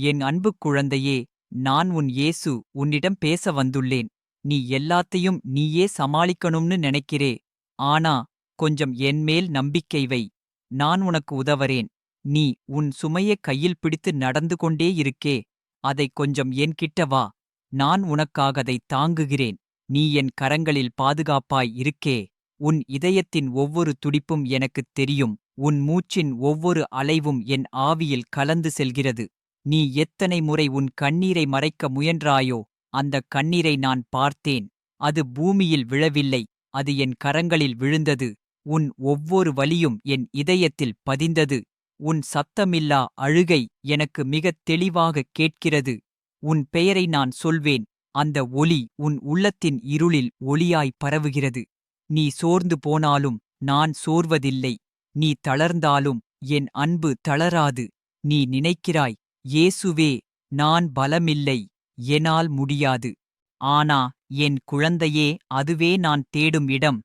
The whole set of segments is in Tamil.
என் அன்புக் குழந்தையே நான் உன் இயேசு உன்னிடம் பேச வந்துள்ளேன். நீ எல்லாத்தையும் நீயே சமாளிக்கணும்னு நினைக்கிறே. ஆனா கொஞ்சம் என்மேல் நம்பிக்கை வை. நான் உனக்கு உதவறேன். நீ உன் சுமையைக் கையில் பிடித்து நடந்து கொண்டே இருக்கே. அதைக் கொஞ்சம் என்கிட்ட வா. நான் உனக்காக அதைத் தாங்குகிறேன். நீ என் கரங்களில் பாதுகாப்பாய் இருக்கே. உன் இதயத்தின் ஒவ்வொரு துடிப்பும் எனக்குத் தெரியும். உன் மூச்சின் ஒவ்வொரு அலைவும் என் ஆவியில் கலந்து செல்கிறது. நீ எத்தனை முறை உன் கண்ணீரை மறைக்க முயன்றாயோ அந்தக் கண்ணீரை நான் பார்த்தேன். அது பூமியில் விழவில்லை அது என் கரங்களில் விழுந்தது. உன் ஒவ்வொரு வலியும் என் இதயத்தில் பதிந்தது. உன் சத்தமில்லா அழுகை எனக்கு மிகத் தெளிவாகக் கேட்கிறது. உன் பெயரை நான் சொல்வேன் அந்த ஒலி உன் உள்ளத்தின் இருளில் ஒளியாய் பரவுகிறது. நீ சோர்ந்து போனாலும் நான் சோர்வதில்லை நீ தளர்ந்தாலும் என் அன்பு தளராது. நீ நினைக்கிறாய் இயேசுவே நான் பலமில்லை என்னால் முடியாது. ஆனா என் குழந்தையே அதுவே நான் தேடும் இடம்.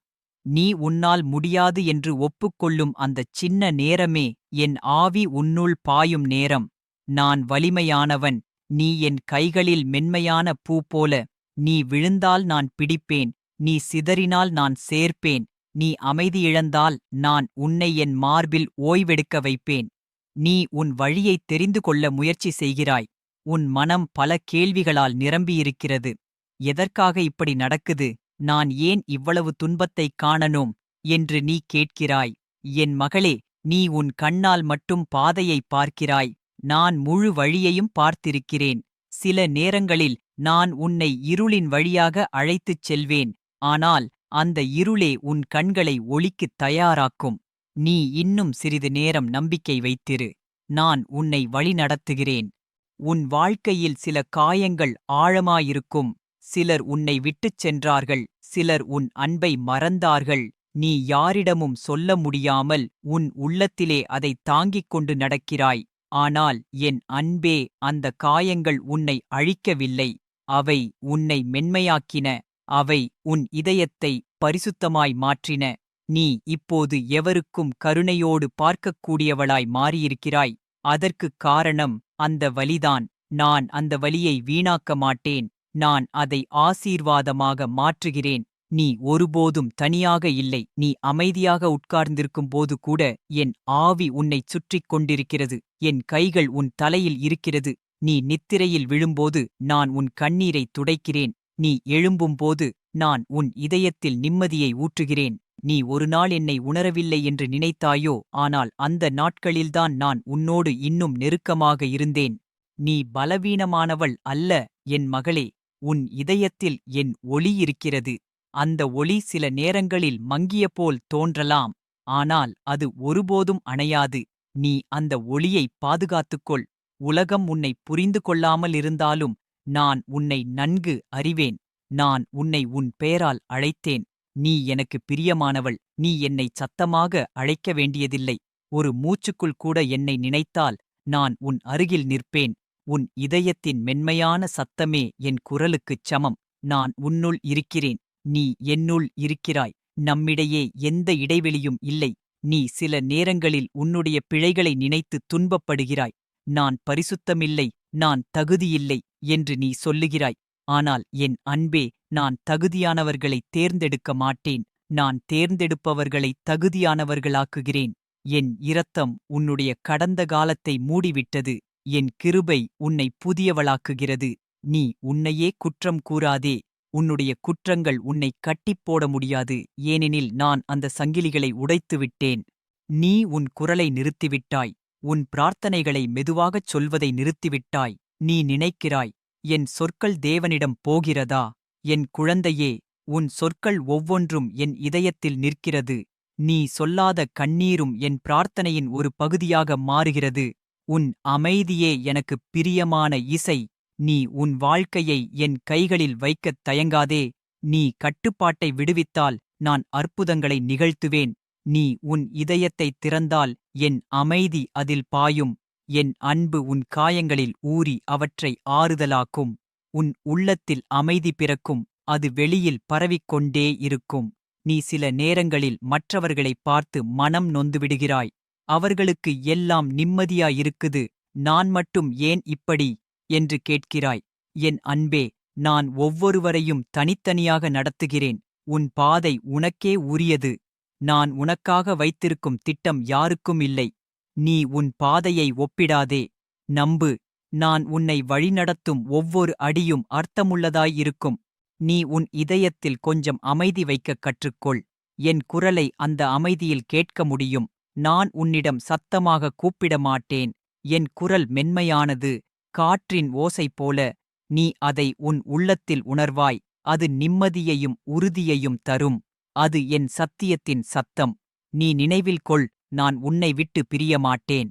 நீ உன்னால் முடியாது என்று ஒப்புக்கொள்ளும் அந்தச் சின்ன நேரமே என் ஆவி உன்னுள் பாயும் நேரம். நான் வலிமையானவன் நீ என் கைகளில் மென்மையான பூ போல. நீ விழுந்தால் நான் பிடிப்பேன் நீ சிதறினால் நான் சேர்ப்பேன் நீ அமைதியிழந்தால் நான் உன்னை என் மார்பில் ஓய்வெடுக்க வைப்பேன். நீ உன் வழியைத் தெரிந்து கொள்ள முயற்சி செய்கிறாய். உன் மனம் பல கேள்விகளால் நிரம்பியிருக்கிறது. எதற்காக இப்படி நடக்குது? நான் ஏன் இவ்வளவு துன்பத்தைக் காணனோம் என்று நீ கேட்கிறாய். என் மகளே நீ உன் கண்ணால் மட்டும் பாதையை பார்க்கிறாய். நான் முழு வழியையும் பார்த்திருக்கிறேன். சில நேரங்களில் நான் உன்னை இருளின் வழியாக அழைத்துச் செல்வேன். ஆனால் அந்த இருளே உன் கண்களை ஒளிக்குத் தயாராக்கும். நீ இன்னும் சிறிது நேரம் நம்பிக்கை வைத்திரு. நான் உன்னை வழிநடத்துகிறேன். உன் வாழ்க்கையில் சில காயங்கள் ஆழமாயிருக்கும். சிலர் உன்னை விட்டுச் சென்றார்கள். சிலர் உன் அன்பை மறந்தார்கள். நீ யாரிடமும் சொல்ல முடியாமல் உன் உள்ளத்திலே அதைத் தாங்கிக் கொண்டு நடக்கிறாய். ஆனால் என் அன்பே அந்த காயங்கள் உன்னை அழிக்கவில்லை. அவை உன்னை மென்மையாக்கின. அவை உன் இதயத்தை பரிசுத்தமாய் மாற்றின. நீ இப்போது எவருக்கும் கருணையோடு பார்க்கக்கூடியவளாய் மாறியிருக்கிறாய். அதற்குக் காரணம் அந்த வலிதான். நான் அந்த வலியை வீணாக்க மாட்டேன். நான் அதை ஆசீர்வாதமாக மாற்றுகிறேன். நீ ஒருபோதும் தனியாக இல்லை. நீ அமைதியாக உட்கார்ந்திருக்கும் போது கூட என் ஆவி உன்னைச் சுற்றிக் கொண்டிருக்கிறது. என் கைகள் உன் தலையில் இருக்கிறது. நீ நித்திரையில் விழும்போது நான் உன் கண்ணீரைத் துடைக்கிறேன். நீ எழும்பும்போது நான் உன் இதயத்தில் நிம்மதியை ஊற்றுகிறேன். நீ ஒரு நாள் என்னை உணரவில்லை என்று நினைத்தாயோ? ஆனால் அந்த நாட்களில்தான் நான் உன்னோடு இன்னும் நெருக்கமாக இருந்தேன். நீ பலவீனமானவள் அல்ல என் மகளே. உன் இதயத்தில் என் ஒளி இருக்கிறது. அந்த ஒளி சில நேரங்களில் மங்கிய போல் தோன்றலாம். ஆனால் அது ஒருபோதும் அணையாது. நீ அந்த ஒளியைப் பாதுகாத்துக்கொள். உலகம் உன்னை புரிந்து கொள்ளாமல் இருந்தாலும் நான் உன்னை நன்கு அறிவேன். நான் உன்னை உன் பெயரால் அழைத்தேன். நீ எனக்கு பிரியமானவள். நீ என்னை சத்தமாக அழைக்க வேண்டியதில்லை. ஒரு மூச்சுக்குள் கூட என்னை நினைத்தால் நான் உன் அருகில் நிற்பேன். உன் இதயத்தின் மென்மையான சத்தமே என் குரலுக்குச் சமம். நான் உன்னுள் இருக்கிறேன். நீ என்னுள் இருக்கிறாய். நம்மிடையே எந்த இடைவெளியும் இல்லை. நீ சில நேரங்களில் உன்னுடைய பிழைகளை நினைத்து துன்பப்படுகிறாய். நான் பரிசுத்தமில்லை. நான் தகுதியில்லை என்று நீ சொல்லுகிறாய். ஆனால் என் அன்பே நான் தகுதியானவர்களை தேர்ந்தெடுக்க மாட்டேன். நான் தேர்ந்தெடுப்பவர்களை தகுதியானவர்களாக்குகிறேன். என் இரத்தம் உன்னுடைய கடந்த காலத்தை மூடிவிட்டது. என் கிருபை உன்னை புதியவளாக்குகிறது. நீ உன்னையே குற்றம் கூறாதே. உன்னுடைய குற்றங்கள் உன்னை கட்டிப் போட முடியாது. ஏனெனில் நான் அந்த சங்கிலிகளை உடைத்துவிட்டேன். நீ உன் குரலை நிறுத்திவிட்டாய். உன் பிரார்த்தனைகளை மெதுவாகச் சொல்வதை நிறுத்திவிட்டாய். நீ நினைக்கிறாய் என் சொற்கள் தேவனிடம் போகிறதா? என் குழந்தையே உன் சொற்கள் ஒவ்வொன்றும் என் இதயத்தில் நிற்கிறது. நீ சொல்லாத கண்ணீரும் என் பிரார்த்தனையின் ஒரு பகுதியாக மாறுகிறது. உன் அமைதியே எனக்குப் பிரியமான இசை. நீ உன் வாழ்க்கையை என் கைகளில் வைக்கத் தயங்காதே. நீ கட்டுப்பாட்டை விடுவித்தால் நான் அற்புதங்களை நிகழ்த்துவேன். நீ உன் இதயத்தைத் திறந்தால் என் அமைதி அதில் பாயும். என் அன்பு உன் காயங்களில் ஊறி அவற்றை ஆறுதலாக்கும். உன் உள்ளத்தில் அமைதி பிறக்கும் அது வெளியில் பரவிக்கொண்டே இருக்கும். நீ சில நேரங்களில் மற்றவர்களைப் பார்த்து மனம் நொந்துவிடுகிறாய். அவர்களுக்கு எல்லாம் நிம்மதியாயிருக்குது. நான் மட்டும் ஏன் இப்படி? என்று கேட்கிறாய். என் அன்பே நான் ஒவ்வொருவரையும் தனித்தனியாக நடத்துகிறேன். உன் பாதை உனக்கே உரியது. நான் உனக்காக வைத்திருக்கும் திட்டம் யாருக்கும் இல்லை. நீ உன் பாதையை ஒப்பிடாதே. நம்பு. நான் உன்னை வழிநடத்தும் ஒவ்வொரு அடியும் அர்த்தமுள்ளதாயிருக்கும். நீ உன் இதயத்தில் கொஞ்சம் அமைதி வைக்கக் கற்றுக்கொள். என் குரலை அந்த அமைதியில் கேட்க முடியும். நான் உன்னிடம் சத்தமாக கூப்பிட மாட்டேன். என் குரல் மென்மையானது. காற்றின் ஓசை போல. நீ அதை உன் உள்ளத்தில் உணர்வாய். அது நிம்மதியையும் உறுதியையும் தரும். அது என் சத்தியத்தின் சத்தம். நீ நினைவில் கொள். நான் உன்னை விட்டு பிரியமாட்டேன்.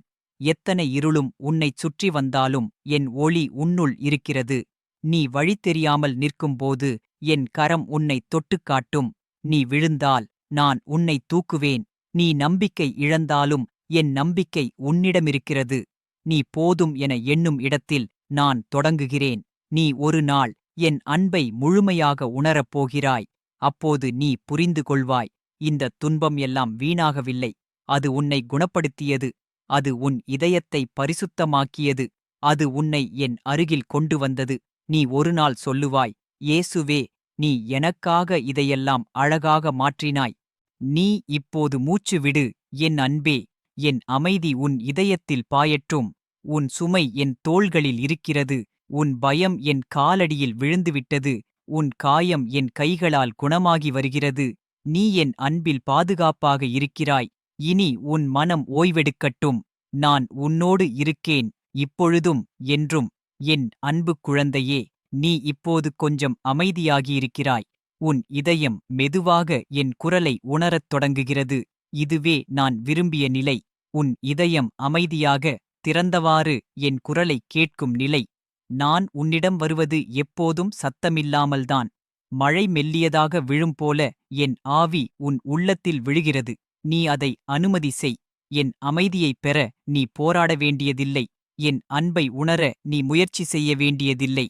எத்தனை இருளும் உன்னைச் சுற்றி வந்தாலும் என் ஒளி உன்னுள் இருக்கிறது. நீ வழி தெரியாமல் நிற்கும்போது என் கரம் உன்னை தொட்டுக் காட்டும். நீ விழுந்தால் நான் உன்னை தூக்குவேன். நீ நம்பிக்கை இழந்தாலும் என் நம்பிக்கை உன்னிடமிருக்கிறது. நீ போதும் என எண்ணும் இடத்தில் நான் தொடங்குகிறேன். நீ ஒரு நாள் என் அன்பை முழுமையாக உணரப் போகிறாய். அப்போது நீ புரிந்து கொள்வாய். இந்த துன்பம் எல்லாம் வீணாகவில்லை. அது உன்னை குணப்படுத்தியது. அது உன் இதயத்தை பரிசுத்தமாக்கியது. அது உன்னை என் அருகில் கொண்டு வந்தது நீ ஒருநாள் சொல்லுவாய் இயேசுவே நீ எனக்காக இதையெல்லாம் அழகாக மாற்றினாய். நீ இப்போது மூச்சு விடு என் அன்பே. என் அமைதி உன் இதயத்தில் பாயற்றும். உன் சுமை என் தோள்களில் இருக்கிறது. உன் பயம் என் காலடியில் விழுந்துவிட்டது. உன் காயம் என் கைகளால் குணமாகி வருகிறது. நீ என் அன்பில் பாதுகாப்பாக இருக்கிறாய். இனி உன் மனம் ஓய்வெடுக்கட்டும். நான் உன்னோடு இருக்கேன். இப்பொழுதும் என்றும் என் அன்பு குழந்தையே நீ இப்போது கொஞ்சம் அமைதியாகியிருக்கிறாய். உன் இதயம் மெதுவாக என் குரலை உணரத் தொடங்குகிறது. இதுவே நான் விரும்பிய நிலை. உன் இதயம் அமைதியாக திறந்தவாறு என் குரலை கேட்கும் நிலை. நான் உன்னிடம் வருவது எப்போதும் சத்தமில்லாமல்தான். மழை மெல்லியதாக விழும் போல என் ஆவி உன் உள்ளத்தில் விழுகிறது. நீ அதை அனுமதி செய். என் அமைதியைப் பெற நீ போராட வேண்டியதில்லை. என் அன்பை உணர நீ முயற்சி செய்ய வேண்டியதில்லை.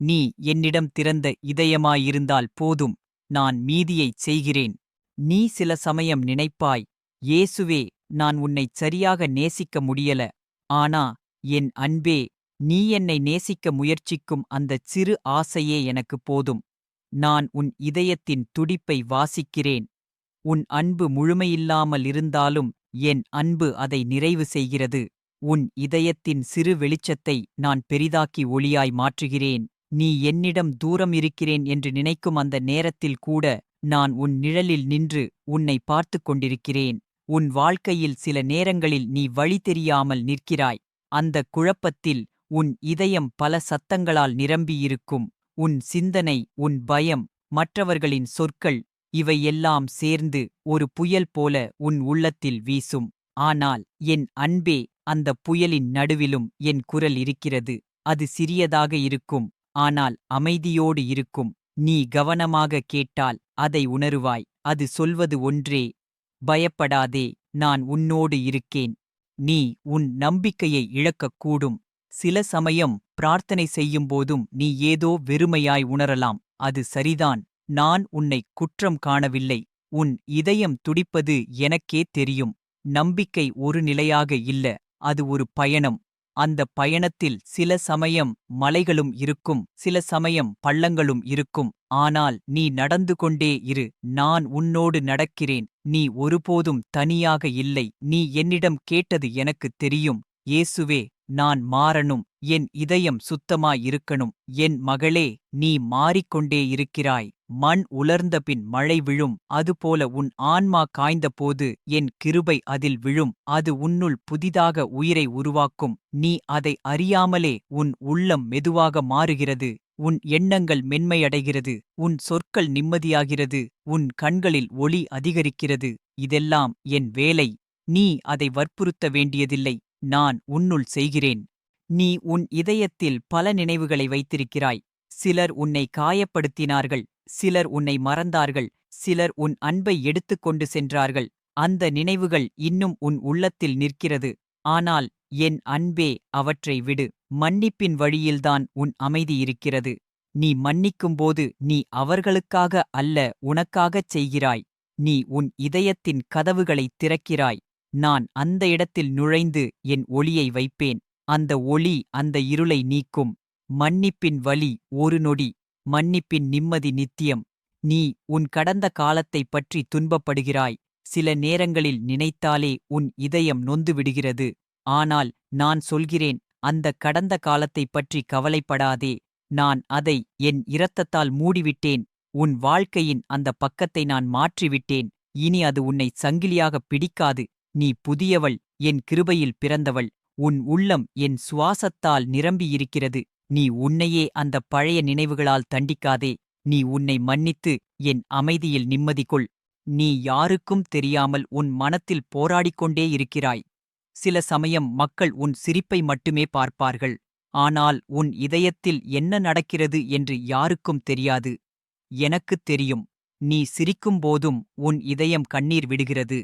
நீ என்னிடம் திறந்த இதயமாயிருந்தால் போதும். நான் மீதியைச் செய்கிறேன். நீ சில சமயம் நினைப்பாய் இயேசுவே நான் உன்னைச் சரியாக நேசிக்க முடியல. ஆனா என் அன்பே நீ என்னை நேசிக்க முயற்சிக்கும் அந்தச் சிறு ஆசையே எனக்கு போதும். நான் உன் இதயத்தின் துடிப்பை வாசிக்கிறேன். உன் அன்பு முழுமையில்லாமல் இருந்தாலும் என் அன்பு அதை நிறைவு செய்கிறது. உன் இதயத்தின் சிறு வெளிச்சத்தை நான் பெரிதாக்கி ஒளியாய் மாற்றுகிறேன். நீ என்னிடம் தூரம் இருக்கிறேன் என்று நினைக்கும் அந்த நேரத்தில் கூட நான் உன் நிழலில் நின்று உன்னை பார்த்துக் கொண்டிருக்கிறேன். உன் வாழ்க்கையில் சில நேரங்களில் நீ வழி தெரியாமல் நிற்கிறாய். அந்த குழப்பத்தில் உன் இதயம் பல சத்தங்களால் நிரம்பியிருக்கும். உன் சிந்தனை உன் பயம் மற்றவர்களின் சொற்கள் இவையெல்லாம் சேர்ந்து ஒரு புயல் போல உன் உள்ளத்தில் வீசும். ஆனால் என் அன்பே அந்த புயலின் நடுவிலும் என் குரல் இருக்கிறது. அது சிறியதாக இருக்கும் ஆனால் அமைதியோடு இருக்கும். நீ கவனமாக கேட்டால் அதை உணருவாய். அது சொல்வது ஒன்றே பயப்படாதே நான் உன்னோடு இருக்கேன். நீ உன் நம்பிக்கையை இழக்கக்கூடும். சில சமயம் பிரார்த்தனை செய்யும்போதும் நீ ஏதோ வெறுமையாய் உணரலாம். அது சரிதான். நான் உன்னை குற்றம் காணவில்லை. உன் இதயம் துடிப்பது எனக்கே தெரியும். நம்பிக்கை ஒரு நிலையாக இல்ல. அது ஒரு பயணம். அந்த பயணத்தில் சில சமயம் மலைகளும் இருக்கும். சில சமயம் பள்ளங்களும் இருக்கும். ஆனால் நீ நடந்து கொண்டே இரு. நான் உன்னோடு நடக்கிறேன். நீ ஒருபோதும் தனியாக இல்லை. நீ என்னிடம் கேட்டது எனக்குத் தெரியும். இயேசுவே நான் மாறணும். என் இதயம் சுத்தமாயிருக்கணும். என் மகளே நீ மாறிக்கொண்டே இருக்கிறாய். மண் உலர்ந்த பின் மழை விழும். அதுபோல உன் ஆன்மா காய்ந்தபோது என் கிருபை அதில் விழும். அது உன்னுள் புதிதாக உயிரை உருவாக்கும். நீ அதை அறியாமலே உன் உள்ளம் மெதுவாக மாறுகிறது. உன் எண்ணங்கள் மென்மையடைகிறது. உன் சொற்கள் நிம்மதியாகிறது. உன் கண்களில் ஒளி அதிகரிக்கிறது. இதெல்லாம் என் வேலை. நீ அதை வற்புறுத்த வேண்டியதில்லை. நான் உன்னுள் செய்கிறேன். நீ உன் இதயத்தில் பல நினைவுகளை வைத்திருக்கிறாய். சிலர் உன்னை காயப்படுத்தினார்கள் சிலர் உன்னை மறந்தார்கள் சிலர் உன் அன்பை எடுத்துக் கொண்டு சென்றார்கள். அந்த நினைவுகள் இன்னும் உன் உள்ளத்தில் நிற்கிறது. ஆனால் என் அன்பே அவற்றை விடு. மன்னிப்பின் வழியில்தான் உன் அமைதி இருக்கிறது. நீ மன்னிக்கும்போது நீ அவர்களுக்காக அல்ல உனக்காகச் செய்கிறாய். நீ உன் இதயத்தின் கதவுகளைத் திறக்கிறாய். நான் அந்த இடத்தில் நுழைந்து என் ஒளியை வைப்பேன். அந்த ஒளி அந்த இருளை நீக்கும். மன்னிப்பின் வலி ஒரு நொடி. மன்னிப்பின் நிம்மதி நித்தியம். நீ உன் கடந்த காலத்தைப் பற்றி துன்பப்படுகிறாய். சில நேரங்களில் நினைத்தாலே உன் இதயம் நொந்துவிடுகிறது. ஆனால் நான் சொல்கிறேன் அந்த கடந்த காலத்தைப் பற்றி கவலைப்படாதே. நான் அதை என் இரத்தத்தால் மூடிவிட்டேன். உன் வாழ்க்கையின் அந்த பக்கத்தை நான் மாற்றிவிட்டேன். இனி அது உன்னை சங்கிலியாகப் பிடிக்காது. நீ புதியவள் என் கிருபையில் பிறந்தவள். உன் உள்ளம் என் சுவாசத்தால் நிரம்பியிருக்கிறது. நீ உன்னையே அந்த பழைய நினைவுகளால் தண்டிக்காதே. நீ உன்னை மன்னித்து என் அமைதியில் நிம்மதி கொள் நீ யாருக்கும் தெரியாமல் உன் மனத்தில் போராடிக்கொண்டே இருக்கிறாய். சில சமயம் மக்கள் உன் சிரிப்பை மட்டுமே பார்ப்பார்கள். ஆனால் உன் இதயத்தில் என்ன நடக்கிறது என்று யாருக்கும் தெரியாது. எனக்குத் தெரியும் நீ சிரிக்கும்போதும் உன் இதயம் கண்ணீர் விடுகிறது.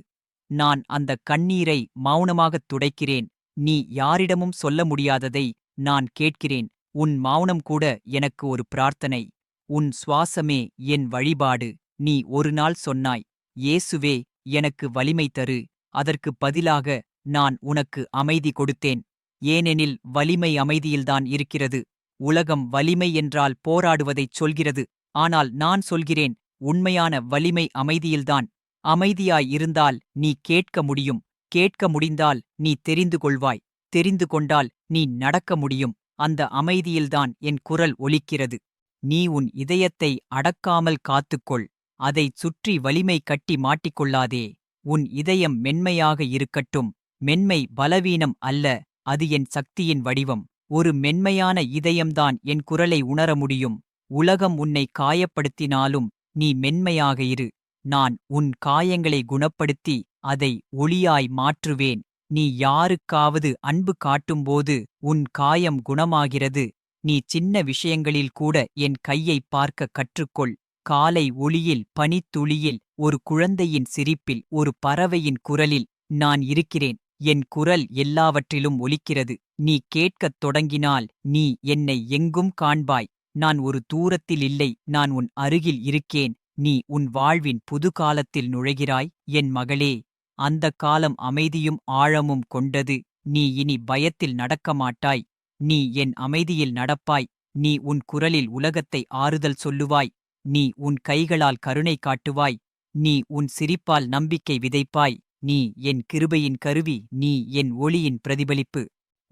நான் அந்த கண்ணீரை மௌனமாகத் துடைக்கிறேன். நீ யாரிடமும் சொல்ல முடியாததை நான் கேட்கிறேன். உன் மௌனம் கூட எனக்கு ஒரு பிரார்த்தனை. உன் சுவாசமே என் வழிபாடு. நீ ஒரு நாள் சொன்னாய் இயேசுவே எனக்கு வலிமை தரு. அதற்குப் பதிலாக நான் உனக்கு அமைதி கொடுத்தேன். ஏனெனில் வலிமை அமைதியில்தான் இருக்கிறது. உலகம் வலிமை என்றால் போராடுவதைச் சொல்கிறது. ஆனால் நான் சொல்கிறேன் உண்மையான வலிமை அமைதியில்தான். அமைதியாய் இருந்தால் நீ கேட்க முடியும். கேட்க முடிந்தால் நீ தெரிந்து கொள்வாய். தெரிந்து கொண்டால் நீ நடக்க முடியும். அந்த அமைதியில்தான் என் குரல் ஒலிக்கிறது. நீ உன் இதயத்தை அடக்காமல் காத்துக்கொள். அதைச் சுற்றி வலிமை கட்டி மாட்டிக்கொள்ளாதே. உன் இதயம் மென்மையாக இருக்கட்டும். மென்மை பலவீனம் அல்ல. அது என் சக்தியின் வடிவம். ஒரு மென்மையான இதயம்தான் என் குரலை உணர முடியும். உலகம் உன்னை காயப்படுத்தினாலும் நீ மென்மையாக இரு. நான் உன் காயங்களை குணப்படுத்தி அதை ஒளியாய் மாற்றுவேன். நீ யாருக்காவது அன்பு காட்டும்போது உன் காயம் குணமாகிறது. நீ சின்ன விஷயங்களில் கூட என் கையை பார்க்க கற்றுக்கொள். காலை ஒளியில் பனித்துளியில் ஒரு குழந்தையின் சிரிப்பில் ஒரு பறவையின் குரலில் நான் இருக்கிறேன். என் குரல் எல்லாவற்றிலும் ஒலிக்கிறது. நீ கேட்கத் தொடங்கினால் நீ என்னை எங்கும் காண்பாய். நான் ஒரு தூரத்தில் இல்லை. நான் உன் அருகில் இருக்கேன். நீ உன் வாழ்வின் புது காலத்தில் நுழைகிறாய். என் மகளே அந்த காலம் அமைதியும் ஆழமும் கொண்டது. நீ இனி பயத்தில் நடக்க மாட்டாய். நீ என் அமைதியில் நடப்பாய். நீ உன் குரலில் உலகத்தை ஆறுதல் சொல்லுவாய். நீ உன் கைகளால் கருணை காட்டுவாய். நீ உன் சிரிப்பால் நம்பிக்கை விதைப்பாய். நீ என் கிருபையின் கருவி. நீ என் ஒளியின் பிரதிபலிப்பு.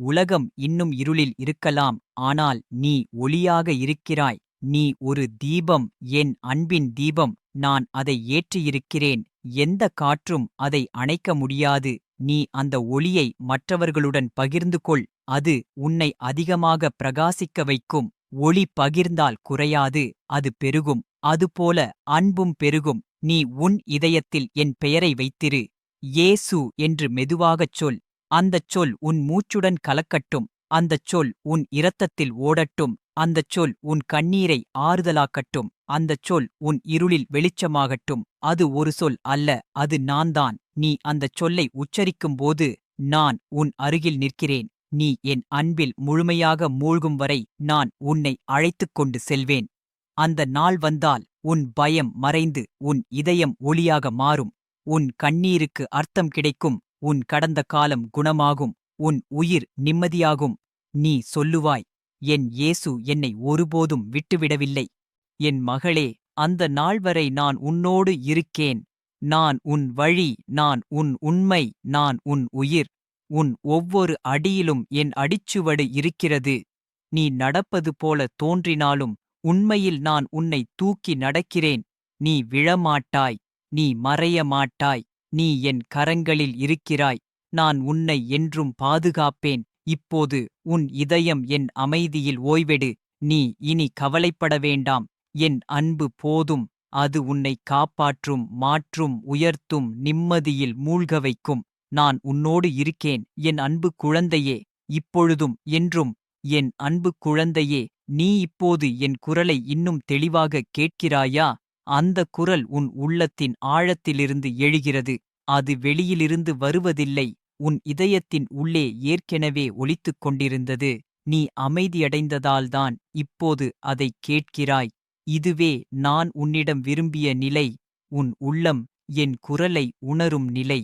உலகம் இன்னும் இருளில் இருக்கலாம். ஆனால் நீ ஒளியாக இருக்கிறாய். நீ ஒரு தீபம். என் அன்பின் தீபம். நான் அதை ஏற்றியிருக்கிறேன். எந்த காற்றும் அதை அணைக்க முடியாது. நீ அந்த ஒளியை மற்றவர்களுடன் பகிர்ந்து கொள். அது உன்னை அதிகமாக பிரகாசிக்க வைக்கும். ஒளி பகிர்ந்தால் குறையாது. அது பெருகும். அதுபோல அன்பும் பெருகும். நீ உன் இதயத்தில் என் பெயரை வைத்திரு. ஏசு என்று மெதுவாகச் சொல். அந்தச் சொல் உன் மூச்சுடன் கலக்கட்டும். அந்தச் சொல் உன் இரத்தத்தில் ஓடட்டும் அந்தச் சொல் உன் கண்ணீரை ஆறுதலாக்கட்டும் அந்தச் சொல் உன் இருளில் வெளிச்சமாகட்டும். அது ஒரு சொல் அல்ல அது நான்தான். நீ அந்தச் சொல்லை உச்சரிக்கும்போது நான் உன் அருகில் நிற்கிறேன். நீ என் அன்பில் முழுமையாக மூழ்கும் வரை நான் உன்னை அழைத்துக் கொண்டு செல்வேன். அந்த நாள் வந்தால் உன் பயம் மறைந்து உன் இதயம் ஒளியாக மாறும். உன் கண்ணீருக்கு அர்த்தம் கிடைக்கும் உன் கடந்த காலம் குணமாகும். உன் உயிர் நிம்மதியாகும். நீ சொல்லுவாய் என் இயேசு என்னை ஒருபோதும் விட்டுவிடவில்லை. என் மகளே அந்த நாள் வரை நான் உன்னோடு இருக்கேன். நான் உன் வழி நான் உன் உண்மை நான் உன் உயிர். உன் ஒவ்வொரு அடியிலும் என் அடிச்சுவடு இருக்கிறது. நீ நடப்பது போல தோன்றினாலும் உண்மையில் நான் உன்னை தூக்கி நடக்கிறேன். நீ விழமாட்டாய் நீ மறைய மாட்டாய் நீ என் கரங்களில் இருக்கிறாய். நான் உன்னை என்றும் பாதுகாப்பேன். இப்போது உன் இதயம் என் அமைதியில் ஓய்வெடு. நீ இனி கவலைப்பட வேண்டாம். என் அன்பு போதும். அது உன்னை காப்பாற்றும் மாற்றும் உயர்த்தும் நிம்மதியில் மூழ்க வைக்கும். நான் உன்னோடு இருக்கேன். என் அன்பு குழந்தையே இப்பொழுதும் என்றும். என் அன்பு குழந்தையே நீ இப்போது என் குரலை இன்னும் தெளிவாக கேட்கிறாயா? அந்த குரல் உன் உள்ளத்தின் ஆழத்திலிருந்து எழுகிறது. அது வெளியிலிருந்து வருவதில்லை. உன் இதயத்தின் உள்ளே ஏற்கெனவே ஒலித்துக் கொண்டிருந்தது. நீ அமைதியடைந்ததால்தான் இப்போது அதைக் கேட்கிறாய். இதுவே நான் உன்னிடம் விரும்பிய நிலை. உன் உள்ளம் என் குரலை உணரும் நிலை.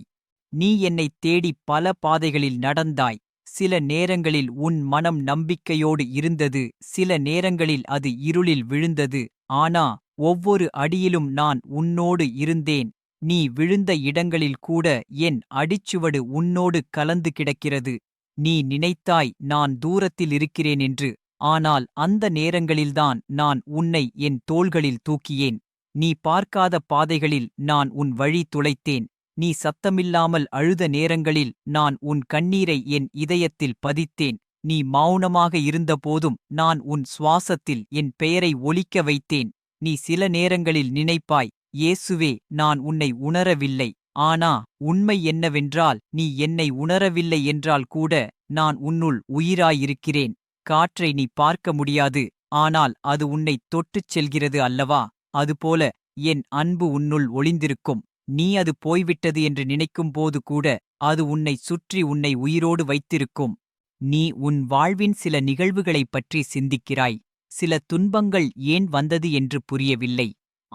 நீ என்னைத் தேடி பல பாதைகளில் நடந்தாய். சில நேரங்களில் உன் மனம் நம்பிக்கையோடு இருந்தது. சில நேரங்களில் அது இருளில் விழுந்தது. ஆனா ஒவ்வொரு அடியிலும் நான் உன்னோடு இருந்தேன். நீ விழுந்த இடங்களில் கூட என் அடிச்சுவடு உன்னோடு கலந்து கிடக்கிறது. நீ நினைத்தாய் நான் தூரத்தில் இருக்கிறேன் என்று. ஆனால் அந்த நேரங்களில்தான் நான் உன்னை என் தோள்களில் தூக்கியேன். நீ பார்க்காத பாதைகளில் நான் உன் வழி துளைத்தேன். நீ சத்தமில்லாமல் அழுத நேரங்களில் நான் உன் கண்ணீரை என் இதயத்தில் பதித்தேன். நீ மௌனமாக இருந்தபோதும் நான் உன் சுவாசத்தில் என் பெயரை ஒலிக்க வைத்தேன். நீ சில நேரங்களில் நினைப்பாய் இயேசுவே நான் உன்னை உணரவில்லை. ஆனா உண்மை என்னவென்றால் நீ என்னை உணரவில்லை என்றால் கூட நான் உன்னுள் உயிராயிருக்கிறேன். காற்றை நீ பார்க்க முடியாது. ஆனால் அது உன்னை தொட்டுச் செல்கிறது அல்லவா? அதுபோல என் அன்பு உன்னுள் ஒளிந்திருக்கும். நீ அது போய்விட்டது என்று நினைக்கும்போது கூட அது உன்னை சுற்றி உன்னை உயிரோடு வைத்திருக்கும். நீ உன் வாழ்வின் சில நிகழ்வுகளைப் பற்றி சிந்திக்கிறாய். சில துன்பங்கள் ஏன் வந்தது என்று புரியவில்லை.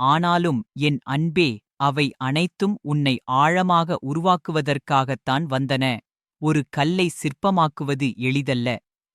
ஆனாலும் என் அன்பே அவை அனைத்தும் உன்னை ஆழமாக உருவாக்குவதற்காகத்தான் வந்தன. ஒரு கல்லை சிற்பமாக்குவது எளிதல்ல.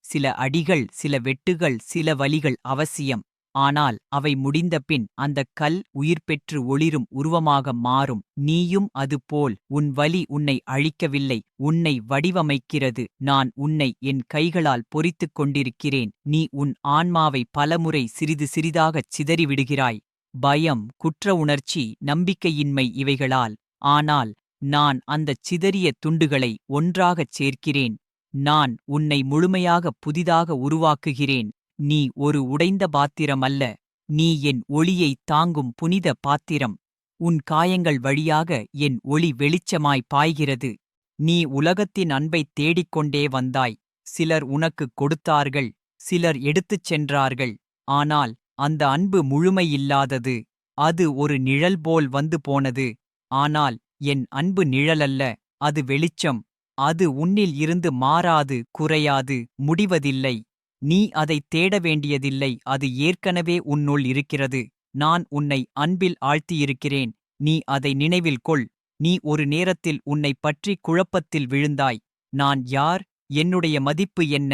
சில அடிகள் சில வெட்டுகள் சில வலிகள் அவசியம். ஆனால் அவை முடிந்தபின் அந்தக் கல் உயிர் பெற்று ஒளிரும் உருவமாக மாறும். நீயும் அதுபோல் உன் வலி உன்னை அழிக்கவில்லை. உன்னை வடிவமைக்கிறது. நான் உன்னை என் கைகளால் பொறித்துக் கொண்டிருக்கிறேன். நீ உன் ஆன்மாவை பலமுறை சிறிது சிறிதாகச் சிதறிவிடுகிறாய். பயம் குற்ற உணர்ச்சி நம்பிக்கையின்மை இவைகளால் ஆனால் நான் அந்தச் சிதறிய துண்டுகளை ஒன்றாகச் சேர்க்கிறேன். நான் உன்னை முழுமையாக புதிதாக உருவாக்குகிறேன். நீ ஒரு உடைந்த பாத்திரம் அல்ல நீ என் ஒளியை தாங்கும் புனித பாத்திரம். உன் காயங்கள் வழியாக என் ஒளி வெளிச்சமாய் பாய்கிறது. நீ உலகத்தின் அன்பைத் தேடிக்கொண்டே வந்தாய். சிலர் உனக்குக் கொடுத்தார்கள். சிலர் எடுத்துச் சென்றார்கள். ஆனால் அந்த அன்பு முழுமையில்லாதது. அது ஒரு நிழல் போல் வந்து போனது. ஆனால் என் அன்பு நிழலல்ல அது வெளிச்சம். அது உன்னில் இருந்து மாறாது குறையாது முடிவதில்லை. நீ அதைத் தேட வேண்டியதில்லை அது ஏற்கனவே உன்னுள் இருக்கிறது. நான் உன்னை அன்பில் ஆழ்த்தியிருக்கிறேன். நீ அதை நினைவில் கொள். நீ ஒரு நேரத்தில் உன்னைப் பற்றி குழப்பத்தில் விழுந்தாய். நான் யார்? என்னுடைய மதிப்பு என்ன?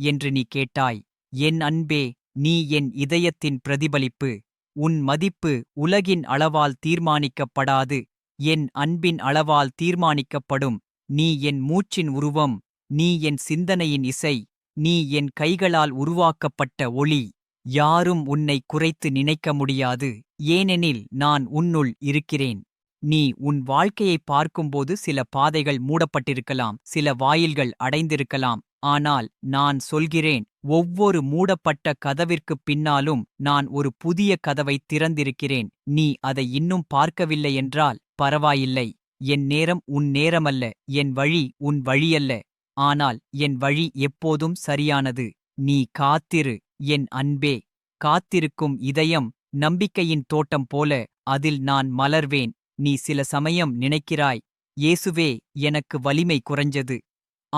என்று நீ கேட்டாய். என் அன்பே நீ என் இதயத்தின் பிரதிபலிப்பு உன் மதிப்பு உலகின் அளவால் தீர்மானிக்கப்படாது என் அன்பின் அளவால் தீர்மானிக்கப்படும். நீ என் மூச்சின் உருவம் நீ என் சிந்தனையின் இசை நீ என் கைகளால் உருவாக்கப்பட்ட ஒளி. யாரும் உன்னை குறைத்து நினைக்க முடியாது ஏனெனில் நான் உன்னுள் இருக்கிறேன். நீ உன் வாழ்க்கையை பார்க்கும்போது சில பாதைகள் மூடப்பட்டிருக்கலாம் சில வாயில்கள் அடைந்திருக்கலாம். ஆனால் நான் சொல்கிறேன் ஒவ்வொரு மூடப்பட்ட கதவிற்குப் பின்னாலும் நான் ஒரு புதிய கதவை திறந்திருக்கிறேன் நீ அதை இன்னும் பார்க்கவில்லை என்றால் பரவாயில்லை என் நேரம் உன் நேரமல்ல என் வழி உன் வழியல்ல ஆனால் என் வழி எப்போதும் சரியானது நீ காத்திரு என் அன்பே காத்திருக்கும் இதயம் நம்பிக்கையின் தோட்டம் போல அதில் நான் மலர்வேன் நீ சில சமயம் நினைக்கிறாய் இயேசுவே எனக்கு வலிமை குறைஞ்சது.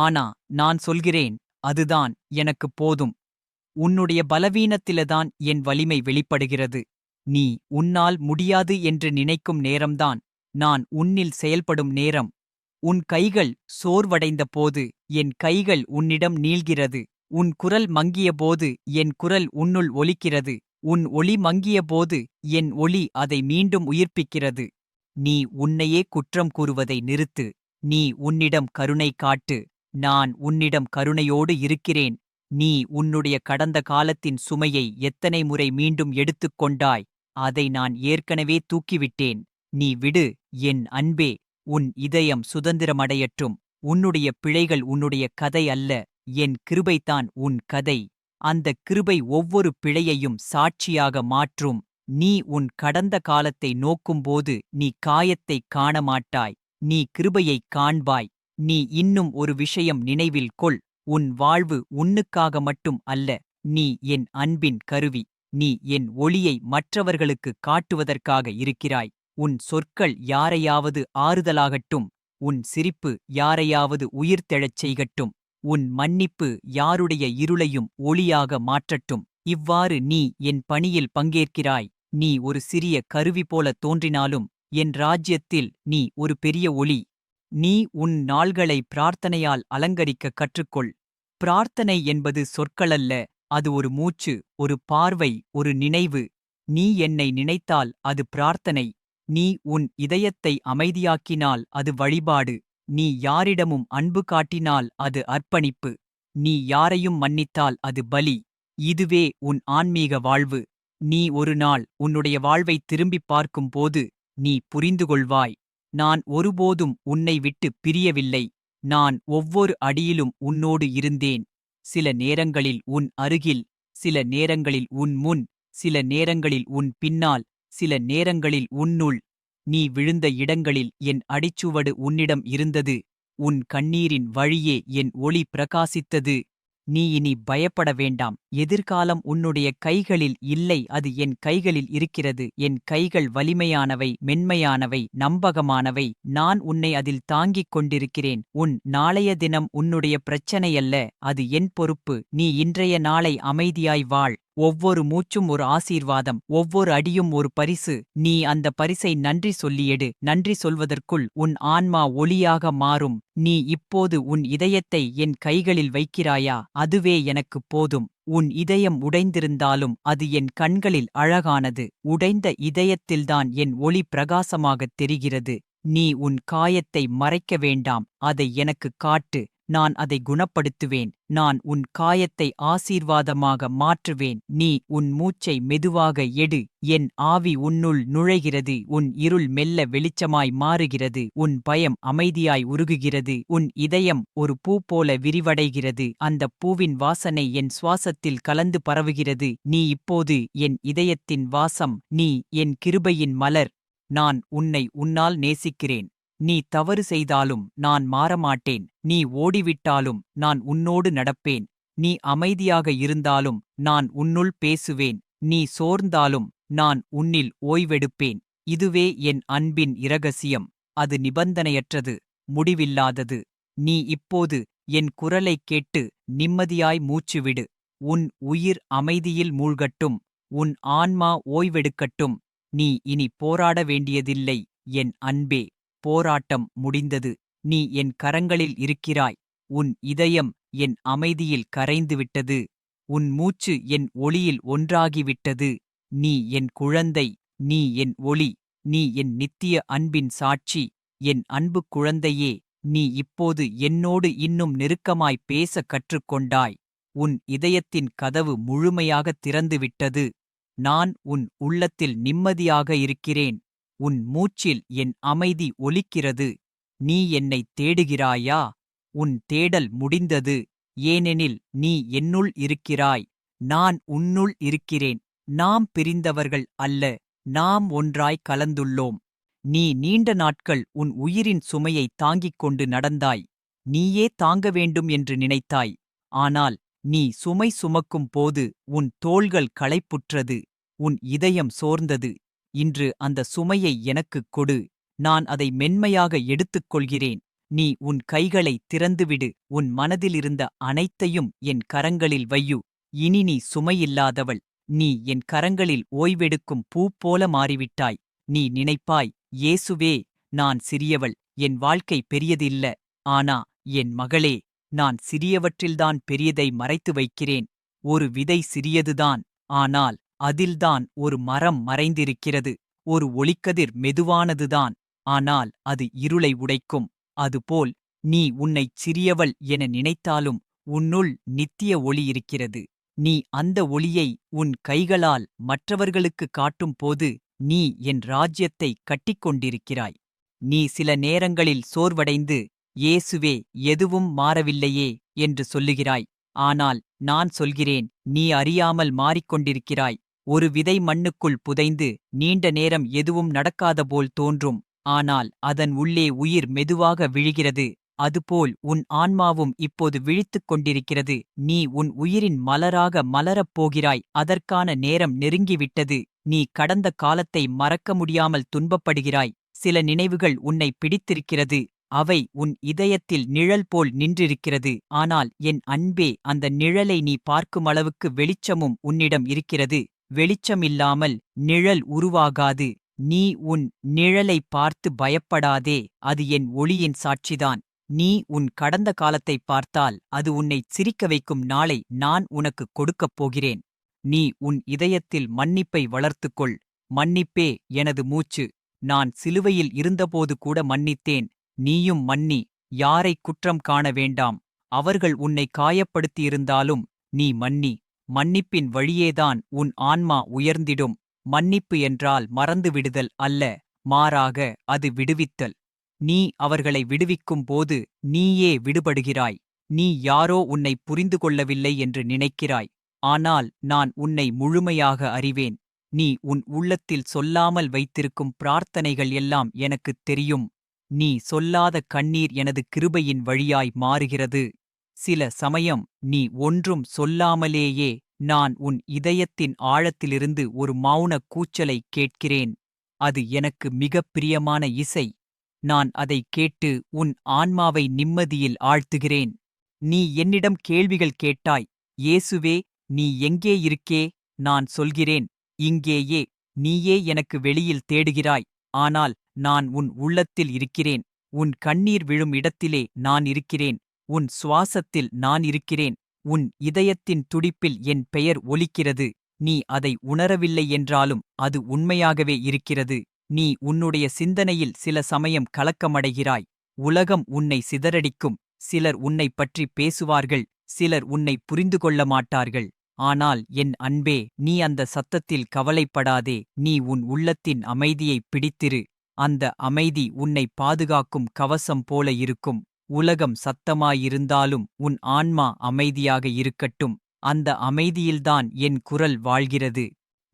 ஆனா நான் சொல்கிறேன் அதுதான் எனக்கு போதும். உன்னுடைய பலவீனத்திலதான் என் வலிமை வெளிப்படுகிறது. நீ உன்னால் முடியாது என்று நினைக்கும் நேரம்தான் நான் உன்னில் செயல்படும் நேரம். உன் கைகள் சோர்வடைந்த போது என் கைகள் உன்னிடம் நீள்கிறது. உன் குரல் மங்கியபோது என் குரல் உன்னுள் ஒலிக்கிறது. உன் ஒளி மங்கியபோது என் ஒளி அதை மீண்டும் உயிர்ப்பிக்கிறது. நீ உன்னையே குற்றம் கூறுவதை நிறுத்து. நீ உன்னிடம் கருணை காட்டு. நான் உன்னிடம் கருணையோடு இருக்கிறேன். நீ உன்னுடைய கடந்த காலத்தின் சுமையை எத்தனை முறை மீண்டும் எடுத்துக் கொண்டாய்? அதை நான் ஏற்கனவே தூக்கிவிட்டேன். நீ விடு என் அன்பே உன் இதயம் சுதந்திரமடையற்றும் உன்னுடைய பிழைகள் உன்னுடைய கதை அல்ல என் கிருபைதான் உன் கதை. அந்த கிருபை ஒவ்வொரு பிழையையும் சாட்சியாக மாற்றும். நீ உன் கடந்த காலத்தை நோக்கும்போது நீ காயத்தைக் காண மாட்டாய் நீ கிருபையைக் காண்பாய். நீ இன்னும் ஒரு விஷயம் நினைவில் கொள். உன் வாழ்வு உன்னுக்காக மட்டும் அல்ல நீ என் அன்பின் கருவி. நீ என் ஒளியை மற்றவர்களுக்கு காட்டுவதற்காக இருக்கிறாய். உன் சொற்கள் யாரையாவது ஆறுதலாகட்டும் உன் சிரிப்பு யாரையாவது உயிர்த்தெழச் செய்கட்டும் உன் மன்னிப்பு யாருடைய இருளையும் ஒளியாக மாற்றட்டும். இவ்வாறு நீ என் பணியில் பங்கேற்கிறாய். நீ ஒரு சிறிய கருவி போல தோன்றினாலும் என் ராஜ்யத்தில் நீ ஒரு பெரிய ஒளி. நீ உன் நாள்களை பிரார்த்தனையால் அலங்கரிக்க கற்றுக்கொள். பிரார்த்தனை என்பது சொற்களல்ல அது ஒரு மூச்சு ஒரு பார்வை ஒரு நினைவு. நீ என்னை நினைத்தால் அது பிரார்த்தனை. நீ உன் இதயத்தை அமைதியாக்கினால் அது வழிபாடு. நீ யாரிடமும் அன்பு காட்டினால் அது அர்ப்பணிப்பு. நீ யாரையும் மன்னித்தால் அது பலி. இதுவே உன் ஆன்மீக வாழ்வு. நீ ஒரு நாள் உன்னுடைய வாழ்வை திரும்பிப் பார்க்கும்போது நீ புரிந்து கொள்வாய் நான் ஒருபோதும் உன்னை விட்டு பிரியவில்லை. நான் ஒவ்வொரு அடியிலும் உன்னோடு இருந்தேன். சில நேரங்களில் உன் அருகில் சில நேரங்களில் உன் முன் சில நேரங்களில் உன் பின்னால் சில நேரங்களில் உன்னுள். நீ விழுந்த இடங்களில் என் அடிச்சுவடு உன்னிடம் இருந்தது. உன் கண்ணீரின் வழியே என் ஒளி பிரகாசித்தது. நீ இனி பயப்பட வேண்டாம். எதிர்காலம் உன்னுடைய கைகளில் இல்லை. அது என் கைகளில் இருக்கிறது. என் கைகள் வலிமையானவை மென்மையானவை நம்பகமானவை. நான் உன்னை அதில் தாங்கிக் கொண்டிருக்கிறேன். உன் நாளைய தினம் உன்னுடைய பிரச்சனையல்ல. அது என் பொறுப்பு. நீ இன்றைய நாளை அமைதியாய் வாழ். ஒவ்வொரு மூச்சும் ஒரு ஆசீர்வாதம் ஒவ்வொரு அடியும் ஒரு பரிசு. நீ அந்த பரிசை நன்றி சொல்லியெடு நன்றி சொல்வதற்குள் உன் ஆன்மா ஒளியாக மாறும். நீ இப்போது உன் இதயத்தை என் கைகளில் வைக்கிறாயா? அதுவே எனக்குப் போதும். உன் இதயம் உடைந்திருந்தாலும் அது என் கண்களில் அழகானது. உடைந்த இதயத்தில்தான் என் ஒளி பிரகாசமாகத் தெரிகிறது. நீ உன் காயத்தை மறைக்க வேண்டாம். அதை எனக்குக் காட்டு. நான் அதை குணப்படுத்துவேன். நான் உன் காயத்தை ஆசீர்வாதமாக மாற்றுவேன். நீ உன் மூச்சை மெதுவாக எடு. என் ஆவி உன்னுள் நுழைகிறது. உன் இருள் மெல்ல வெளிச்சமாய் மாறுகிறது. உன் பயம் அமைதியாய் உருகுகிறது. உன் இதயம் ஒரு பூ போல விரிவடைகிறது. அந்த பூவின் வாசனை என் சுவாசத்தில் கலந்து பரவுகிறது. நீ இப்போது என் இதயத்தின் வாசம். நீ என் கிருபையின் மலர். நான் உன்னை உன்னால் நேசிக்கிறேன். நீ தவறு செய்தாலும் நான் மாறமாட்டேன். நீ ஓடிவிட்டாலும் நான் உன்னோடு நடப்பேன். நீ அமைதியாக இருந்தாலும் நான் உன்னுள் பேசுவேன். நீ சோர்ந்தாலும் நான் உன்னில் ஓய்வெடுப்பேன். இதுவே என் அன்பின் இரகசியம். அது நிபந்தனையற்றது முடிவில்லாதது. நீ இப்போது என் குரலைக் கேட்டு நிம்மதியாய் மூச்சுவிடு. உன் உயிர் அமைதியில் மூழ்கட்டும். உன் ஆன்மா ஓய்வெடுக்கட்டும். நீ இனி போராட வேண்டியதில்லை என் அன்பே. போராட்டம் முடிந்தது. நீ என் கரங்களில் இருக்கிறாய். உன் இதயம் என் அமைதியில் கரைந்துவிட்டது. உன் மூச்சு என் ஒளியில் ஒன்றாகிவிட்டது. நீ என் குழந்தை. நீ என் ஒளி. நீ என் நித்திய அன்பின் சாட்சி. என் அன்பு குழந்தையே நீ இப்போது என்னோடு இன்னும் நெருக்கமாய் பேச கற்றுக்கொண்டாய். உன் இதயத்தின் கதவு முழுமையாக திறந்துவிட்டது. நான் உன் உள்ளத்தில் நிம்மதியாக இருக்கிறேன். உன் மூச்சில் என் அமைதி ஒலிக்கிறது. நீ என்னைத் தேடுகிறாயா? உன் தேடல் முடிந்தது. ஏனெனில் நீ என்னுள் இருக்கிறாய். நான் உன்னுள் இருக்கிறேன். நாம் பிரிந்தவர்கள் அல்ல. நாம் ஒன்றாய் கலந்துள்ளோம். நீ நீண்ட நாட்கள் உன் உயிரின் சுமையை தாங்கிக் கொண்டு நடந்தாய். நீயே தாங்க வேண்டும் என்று நினைத்தாய். ஆனால் நீ சுமை சுமக்கும் போது உன் தோள்கள் களைப்புற்றது. உன் இதயம் சோர்ந்தது. இன்று அந்த சுமையை எனக்குக் கொடு. நான் அதை மென்மையாக எடுத்துக் கொள்கிறேன். நீ உன் கைகளை திறந்துவிடு. உன் மனதிலிருந்த அனைத்தையும் என் கரங்களில் வையு. இனி நீ சுமையில்லாதவள். நீ என் கரங்களில் ஓய்வெடுக்கும் பூ போல மாறிவிட்டாய். நீ நினைப்பாய் இயேசுவே நான் சிறியவள். என் வாழ்க்கை பெரியதில்ல. ஆனா என் மகளே நான் சிறியவற்றில்தான் பெரியதை மறைத்து வைக்கிறேன். ஒரு விதை சிறியதுதான். ஆனால் அதில்தான் ஒரு மரம் மறைந்திருக்கிறது. ஒரு ஒளிக்கதிர் மெதுவானதுதான். ஆனால் அது இருளை உடைக்கும். அதுபோல் நீ உன்னைச் சிறியவள் என நினைத்தாலும் உன்னுள் நித்திய ஒளி இருக்கிறது. நீ அந்த ஒளியை உன் கைகளால் மற்றவர்களுக்கு காட்டும் போது நீ என் ராஜ்யத்தை கட்டிக்கொண்டிருக்கிறாய். நீ சில நேரங்களில் சோர்வடைந்து இயேசுவே எதுவும் மாறவில்லையே என்று சொல்லுகிறாய். ஆனால் நான் சொல்கிறேன் நீ அறியாமல் மாறிக்கொண்டிருக்கிறாய். ஒரு விதை மண்ணுக்குள் புதைந்து நீண்ட நேரம் எதுவும் நடக்காதபோல் தோன்றும். ஆனால் அதன் உள்ளே உயிர் மெதுவாக விழுகிறது. அதுபோல் உன் ஆன்மாவும் இப்போது விழித்துக் கொண்டிருக்கிறது. நீ உன் உயிரின் மலராக மலரப் போகிறாய். அதற்கான நேரம் நெருங்கிவிட்டது. நீ கடந்த காலத்தை மறக்க முடியாமல் துன்பப்படுகிறாய். சில நினைவுகள் உன்னை பிடித்திருக்கிறது. அவை உன் இதயத்தில் நிழல் போல் நின்றிருக்கிறது. ஆனால் என் அன்பே அந்த நிழலை நீ பார்க்குமளவுக்கு வெளிச்சமும் உன்னிடம் இருக்கிறது. வெளிச்சமில்லாமல் நிழல் உருவாகாது. நீ உன் நிழலை பார்த்து பயப்படாதே அது என் ஒளியின் சாட்சிதான். நீ உன் கடந்த காலத்தைப் பார்த்தால் அது உன்னைச் சிரிக்க வைக்கும் நாளை நான் உனக்குக் கொடுக்கப் போகிறேன். நீ உன் இதயத்தில் மன்னிப்பை வளர்த்துக்கொள். மன்னிப்பே எனது மூச்சு. நான் சிலுவையில் இருந்தபோது கூட மன்னித்தேன். நீயும் மன்னி. யாரை குற்றம் காண வேண்டாம். அவர்கள் உன்னை காயப்படுத்தியிருந்தாலும் நீ மன்னி. மன்னிப்பின் வழியேதான் உன் ஆன்மா உயர்ந்திடும். மன்னிப்பு என்றால் மறந்துவிடுதல் அல்ல மாறாக அது விடுவித்தல். நீ அவர்களை விடுவிக்கும் போது நீயே விடுபடுகிறாய். நீ யாரோ உன்னை புரிந்து கொள்ளவில்லை என்று நினைக்கிறாய். ஆனால் நான் உன்னை முழுமையாக அறிவேன். நீ உன் உள்ளத்தில் சொல்லாமல் வைத்திருக்கும் பிரார்த்தனைகள் எல்லாம் எனக்குத் தெரியும். நீ சொல்லாத கண்ணீர் எனது கிருபையின் வழியாய் மாறுகிறது. சில சமயம் நீ ஒன்றும் சொல்லாமலேயே நான் உன் இதயத்தின் ஆழத்திலிருந்து ஒரு மௌனக் கூச்சலை கேட்கிறேன். அது எனக்கு மிகப் பிரியமான இசை. நான் அதை கேட்டு உன் ஆன்மாவை நிம்மதியில் ஆழ்த்துகிறேன். நீ என்னிடம் கேள்விகள் கேட்டாய். இயேசுவே நீ எங்கே இருக்கே? நான் சொல்கிறேன். இங்கேயே நீயே எனக்கு வெளியில் தேடுகிறாய். ஆனால் நான் உன் உள்ளத்தில் இருக்கிறேன். உன் கண்ணீர் விழும் இடத்திலே நான் இருக்கிறேன். உன் சுவாசத்தில் நான் இருக்கிறேன். உன் இதயத்தின் துடிப்பில் என் பெயர் ஒலிக்கிறது. நீ அதை உணரவில்லை என்றாலும் அது உண்மையாகவே இருக்கிறது. நீ உன்னுடைய சிந்தனையில் சில சமயம் கலக்கமடைகிறாய். உலகம் உன்னை சிதறடிக்கும். சிலர் உன்னைப் பற்றி பேசுவார்கள். சிலர் உன்னை புரிந்து கொள்ள மாட்டார்கள். ஆனால் என் அன்பே நீ அந்த சத்தத்தில் கவலைப்படாதே. நீ உன் உள்ளத்தின் அமைதியைப் பிடித்திரு. அந்த அமைதி உன்னை பாதுகாக்கும் கவசம் போல இருக்கும். உலகம் சத்தமாயிருந்தாலும் உன் ஆன்மா அமைதியாக இருக்கட்டும். அந்த அமைதியில்தான் என் குரல் வாழ்கிறது.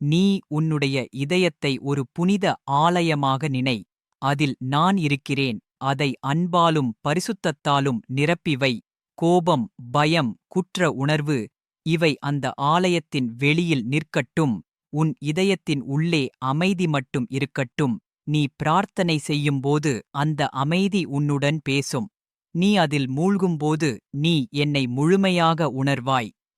நீ உன்னுடைய இதயத்தை ஒரு புனித ஆலயமாக நினை. அதில் நான் இருக்கிறேன். அதை அன்பாலும் பரிசுத்தத்தாலும் நிரப்பிவை கோபம் பயம் குற்ற உணர்வு இவை அந்த ஆலயத்தின் வெளியில் நிற்கட்டும். உன் இதயத்தின் உள்ளே அமைதி மட்டும் இருக்கட்டும். நீ பிரார்த்தனை செய்யும்போது அந்த அமைதி உன்னுடன் பேசும். நீ அதில் மூழ்கும்போது நீ என்னை முழுமையாக உணர்வாய்.